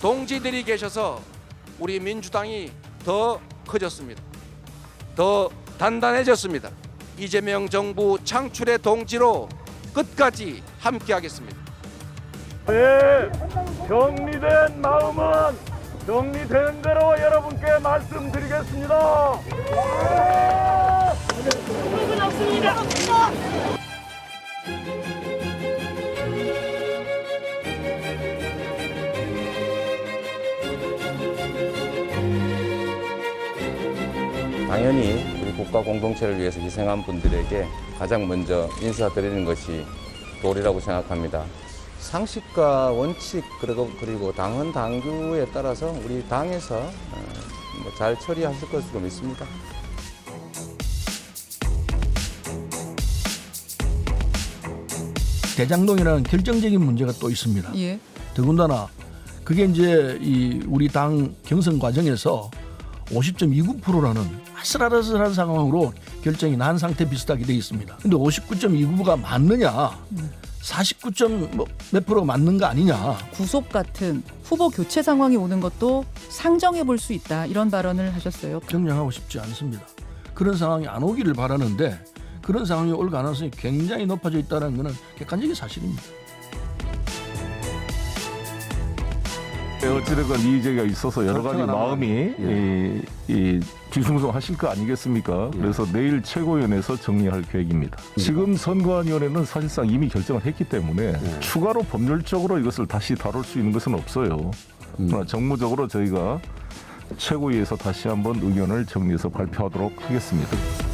동지들이 계셔서 우리 민주당이 더 커졌습니다. 더 단단해졌습니다. 이재명 정부 창출의 동지로 끝까지 함께하겠습니다. 네, 정리된 마음은 정리된 대로 여러분께 말씀드리겠습니다. 당연히 우리 국가 공동체를 위해서 희생한 분들에게 가장 먼저 인사드리는 것이 도리라고 생각합니다. 상식과 원칙 그리고 그리고 당헌 당규에 따라서 우리 당에서 어, 뭐잘 처리하실 것으로 믿습니다. 대장동이라는 결정적인 문제가 또 있습니다. 예. 더군다나 그게 이제 이 우리 당 경선 과정에서 50.29%라는 아슬아슬한 상황으로 결정이 난 상태 비슷하게 돼 있습니다. 근데 59.29가 맞느냐? 49.몇 프로 맞는 거 아니냐? 구속 같은 후보 교체 상황이 오는 것도 상정해 볼 수 있다. 이런 발언을 하셨어요. 정량하고 싶지 않습니다. 그런 상황이 안 오기를 바라는데 그런 상황이 올 가능성이 굉장히 높아져 있다는 것은 객관적인 사실입니다. 어찌됐건 이의제기가 있어서 여러 가지. 마음이 이, 이 뒤숭숭하실 거 아니겠습니까? 그래서 내일 최고위원회에서 정리할 계획입니다. 지금 선거안위원회는 사실상 이미 결정을 했기 때문에 추가로 법률적으로 이것을 다시 다룰 수 있는 것은 없어요. 그러나 정무적으로 저희가 최고위에서 다시 한번 의견을 정리해서 발표하도록 하겠습니다.